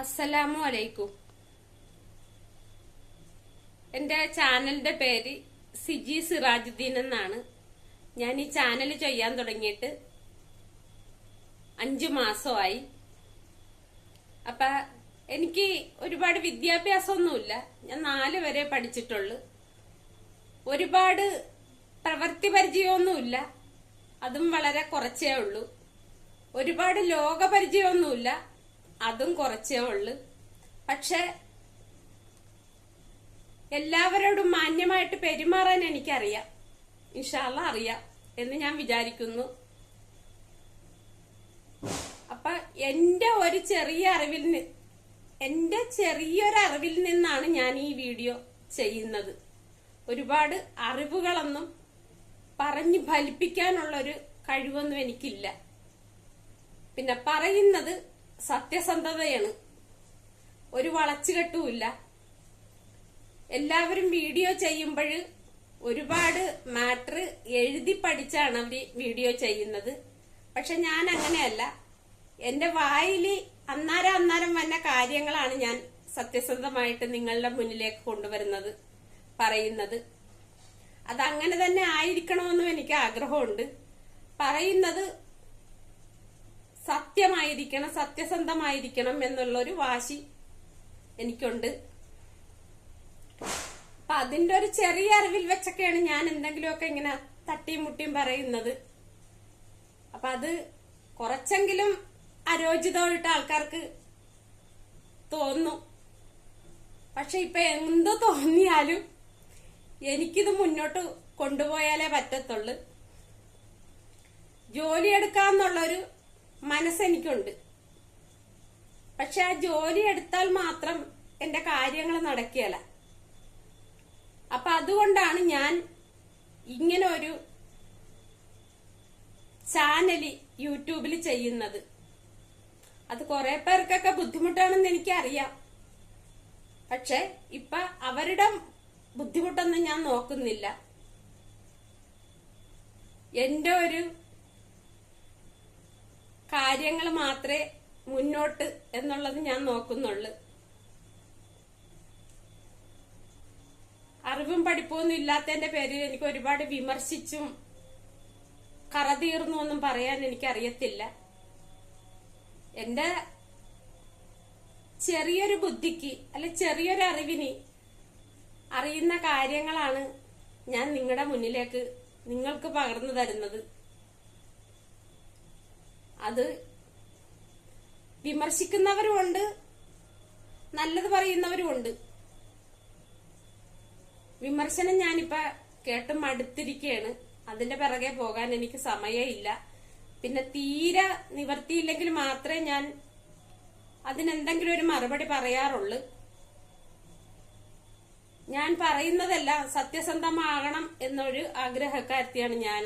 അസ്സലാമു അലൈക്കും. എന്റെ ചാനലിന്റെ പേര് സിജി സിറാജുദ്ദീൻ എന്നാണ്. ഞാൻ ഈ ചാനൽ ചെയ്യാൻ തുടങ്ങിയിട്ട് അഞ്ചു മാസമായി. അപ്പൊ എനിക്ക് ഒരുപാട് വിദ്യാഭ്യാസമൊന്നുമില്ല. ഞാൻ നാല് വരെ പഠിച്ചിട്ടുള്ളു. ഒരുപാട് പ്രവൃത്തി പരിചയമൊന്നുമില്ല. അതും വളരെ കുറച്ചേ ഉള്ളൂ. ഒരുപാട് ലോക പരിചയമൊന്നുമില്ല. അതും കുറച്ചേ ഉള്ളു. പക്ഷെ എല്ലാവരോടും മാന്യമായിട്ട് പെരുമാറാൻ എനിക്കറിയാം. ഇൻഷാല്ല അറിയാം എന്ന് ഞാൻ വിചാരിക്കുന്നു. അപ്പൊ എന്റെ ഒരു ചെറിയ അറിവിൽ എന്റെ ചെറിയൊരു അറിവിൽ നിന്നാണ് ഞാൻ ഈ വീഡിയോ ചെയ്യുന്നത്. ഒരുപാട് അറിവുകളൊന്നും പറഞ്ഞു ഫലിപ്പിക്കാനുള്ളൊരു കഴിവൊന്നും എനിക്കില്ല. പിന്നെ പറയുന്നത് സത്യസന്ധതയാണ്. ഒരു വളച്ചുകെട്ടുമില്ല. എല്ലാവരും വീഡിയോ ചെയ്യുമ്പോൾ ഒരുപാട് മാറ്റർ എഴുതി പഠിച്ചാണ് അവർ വീഡിയോ ചെയ്യുന്നത്. പക്ഷെ ഞാൻ അങ്ങനെയല്ല എന്റെ വായിൽ അന്നാരം അന്നാരം വന്ന കാര്യങ്ങളാണ് ഞാൻ സത്യസന്ധമായിട്ട് നിങ്ങളുടെ മുന്നിലേക്ക് കൊണ്ടുവരുന്നത് പറയുന്നത്. അതങ്ങനെ തന്നെ ആയിരിക്കണമെന്നും എനിക്ക് ആഗ്രഹമുണ്ട്. പറയുന്നത് സത്യമായിരിക്കണം സത്യസന്ധമായിരിക്കണം എന്നുള്ളൊരു വാശി എനിക്കുണ്ട്. അപ്പൊ അതിന്റെ ഒരു ചെറിയ അറിവിൽ വെച്ചൊക്കെയാണ് ഞാൻ എന്തെങ്കിലുമൊക്കെ ഇങ്ങനെ തട്ടിയും മുട്ടിയും പറയുന്നത്. അപ്പൊ അത് കുറച്ചെങ്കിലും അരോചിതമായിട്ട് ആൾക്കാർക്ക് തോന്നും. പക്ഷെ ഇപ്പൊ എന്ത് തോന്നിയാലും എനിക്കിത് മുന്നോട്ട് കൊണ്ടുപോയാലേ പറ്റത്തുള്ളു. ജോലിയെടുക്കാന്നുള്ളൊരു മനസ്സെനിക്കുണ്ട്. പക്ഷെ ആ ജോലി എടുത്താൽ മാത്രം എന്റെ കാര്യങ്ങൾ നടക്കുകയല്ല. അപ്പൊ അതുകൊണ്ടാണ് ഞാൻ ഇങ്ങനെ ഒരു ചാനൽ യൂട്യൂബിൽ ചെയ്യുന്നത്. അത് കുറെ പേർക്കൊക്കെ ബുദ്ധിമുട്ടാണെന്ന് എനിക്കറിയാം. പക്ഷെ ഇപ്പൊ അവരുടെ ബുദ്ധിമുട്ടൊന്നും ഞാൻ നോക്കുന്നില്ല. എന്റെ ഒരു കാര്യങ്ങൾ മാത്രമേ മുന്നോട്ട് എന്നുള്ളത് ഞാൻ നോക്കുന്നുള്ളു. അറിവും പഠിപ്പൊന്നും ഇല്ലാത്തതിന്റെ പേരിൽ എനിക്ക് ഒരുപാട് വിമർശിച്ചും കറതീർന്നു ഒന്നും പറയാൻ എനിക്കറിയത്തില്ല. എന്റെ ചെറിയൊരു ബുദ്ധിക്ക് അല്ലെ ചെറിയൊരു അറിവിന് അറിയുന്ന കാര്യങ്ങളാണ് ഞാൻ നിങ്ങളുടെ മുന്നിലേക്ക് നിങ്ങൾക്ക് പകർന്നു തരുന്നത്. അത് വിമർശിക്കുന്നവരുമുണ്ട് നല്ലത് പറയുന്നവരുമുണ്ട്. വിമർശനം ഞാനിപ്പോ കേട്ട് മടുത്തിരിക്കുകയാണ് അതിന്റെ പിറകെ പോകാൻ എനിക്ക് സമയമില്ല. പിന്നെ തീരെ നിവർത്തിയില്ലെങ്കിൽ മാത്രമേ ഞാൻ അതിനെന്തെങ്കിലും ഒരു മറുപടി പറയാറുള്ളൂ. ഞാൻ പറയുന്നതെല്ലാം സത്യസന്ധമാകണം എന്നൊരു ആഗ്രഹക്കാരത്തിയാണ് ഞാൻ.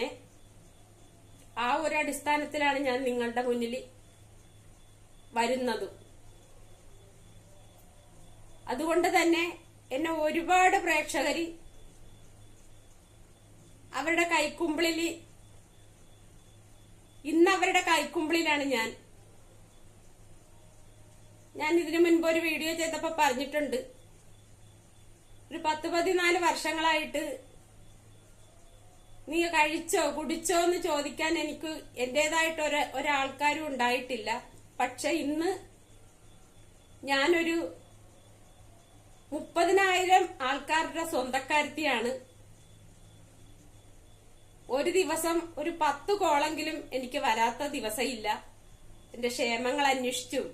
ആ ഒരു അടിസ്ഥാനത്തിലാണ് ഞാൻ നിങ്ങളുടെ മുന്നിൽ വരുന്നതും. അതുകൊണ്ട് തന്നെ എന്നെ ഒരുപാട് പ്രേക്ഷകർ അവരുടെ കൈക്കുമ്പിളിൽ ഇന്ന് അവരുടെ കൈക്കുമ്പിളിലാണ് ഞാൻ. ഞാൻ ഇതിനു മുൻപ് ഒരു വീഡിയോ ചെയ്തപ്പോൾ പറഞ്ഞിട്ടുണ്ട്. ഒരു പത്ത് പതിനാല് വർഷങ്ങളായിട്ട് നീ കഴിച്ചോ കുടിച്ചോ എന്ന് ചോദിക്കാൻ എനിക്ക് എന്റേതായിട്ട് ഒരു ഒരാൾക്കാരും ഉണ്ടായിട്ടില്ല. പക്ഷെ ഇന്ന് ഞാനൊരു മുപ്പതിനായിരം ആൾക്കാരുടെ സ്വന്തക്കാരത്തിയാണ് ഒരു ദിവസം ഒരു പത്ത് കോളെങ്കിലും എനിക്ക് വരാത്ത ദിവസമില്ല എന്റെ ക്ഷേമങ്ങൾ അന്വേഷിച്ചും.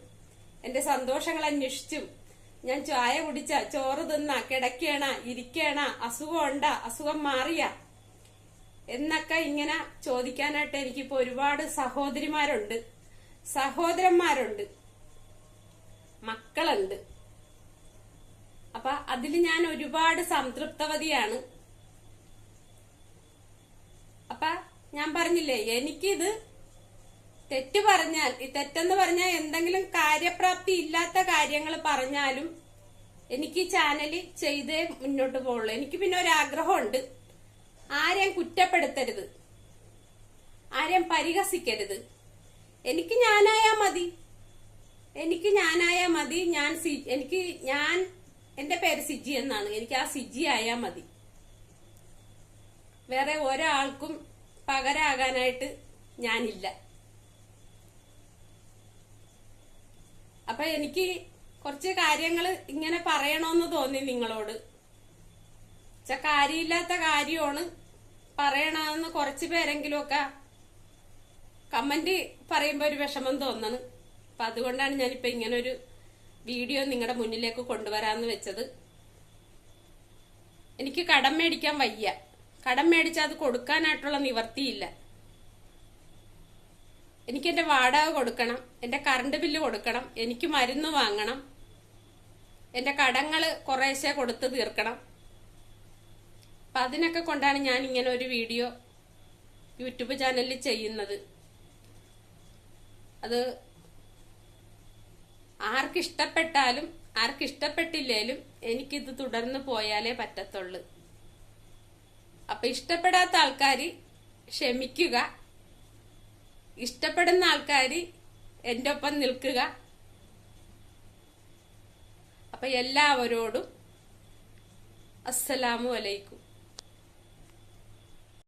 എന്റെ സന്തോഷങ്ങൾ അന്വേഷിച്ചും. ഞാൻ ചായ കുടിച്ച ചോറ് തിന്ന കിടക്കേണ ഇരിക്കേണ അസുഖം ഉണ്ട അസുഖം മാറിയ എന്നൊക്കെ ഇങ്ങനെ ചോദിക്കാനായിട്ട് എനിക്കിപ്പോ ഒരുപാട് സഹോദരിമാരുണ്ട്. സഹോദരന്മാരുണ്ട്. മക്കളുണ്ട്. അപ്പൊ അതിൽ ഞാൻ ഒരുപാട് സംതൃപ്തവതിയാണ്. അപ്പൊ ഞാൻ പറഞ്ഞില്ലേ എനിക്കിത് തെറ്റ് പറഞ്ഞാൽ ഈ തെറ്റെന്ന് പറഞ്ഞാൽ എന്തെങ്കിലും കാര്യപ്രാപ്തി ഇല്ലാത്ത കാര്യങ്ങൾ പറഞ്ഞാലും എനിക്ക് ഈ ചാനൽ ചെയ്തേ മുന്നോട്ട് പോകുള്ളൂ എനിക്ക് പിന്നെ ഒരു ആഗ്രഹമുണ്ട് ആരെയും കുറ്റപ്പെടുത്തരുത്. ആരെയും പരിഹസിക്കരുത്. എനിക്ക് ഞാനായാ മതി. എനിക്ക് ഞാനായാ മതി. ഞാൻ എനിക്ക് ഞാൻ എന്റെ പേര് സിജി എന്നാണ്. എനിക്ക് ആ സിജി ആയാ മതി. വേറെ ഒരാൾക്കും പകരാകാനായിട്ട് ഞാനില്ല. അപ്പൊ എനിക്ക് കുറച്ച് കാര്യങ്ങൾ ഇങ്ങനെ പറയണമെന്ന് തോന്നി നിങ്ങളോട്. കാര്യമില്ലാത്ത കാര്യമാണ് പറയണമെന്ന് കുറച്ച് പേരെങ്കിലും ഒക്കെ കമന്റ് പറയുമ്പോൾ ഒരു വിഷമം തോന്നണ്. അപ്പൊ അതുകൊണ്ടാണ് ഞാനിപ്പോ ഇങ്ങനെ ഒരു വീഡിയോ നിങ്ങളുടെ മുന്നിലേക്ക് കൊണ്ടുവരാന്ന് വെച്ചത്. എനിക്ക് കടം മേടിക്കാൻ വയ്യ. കടം മേടിച്ചാൽ അത് കൊടുക്കാനായിട്ടുള്ള നിവർത്തിയില്ല. എനിക്ക് എന്റെ വാടക കൊടുക്കണം എന്റെ കറണ്ട് ബില്ല് കൊടുക്കണം എനിക്ക് മരുന്ന് വാങ്ങണം എന്റെ കടങ്ങൾ കുറേശ്ശെ കൊടുത്ത് തീർക്കണം. അപ്പൊ അതിനൊക്കെ കൊണ്ടാണ് ഞാൻ ഇങ്ങനെ ഒരു വീഡിയോ യൂട്യൂബ് ചാനലിൽ ചെയ്യുന്നത്. അത് ആർക്കിഷ്ടപ്പെട്ടാലും ആർക്കിഷ്ടപ്പെട്ടില്ലേലും എനിക്കിത് തുടർന്ന് പോയാലേ പറ്റത്തുള്ളൂ. അപ്പൊ ഇഷ്ടപ്പെടാത്ത ആൾക്കാർ ക്ഷമിക്കുക. ഇഷ്ടപ്പെടുന്ന ആൾക്കാർ എന്റെ ഒപ്പം നിൽക്കുക. അപ്പൊ എല്ലാവരോടും അസ്സലാമു അലൈക്കും.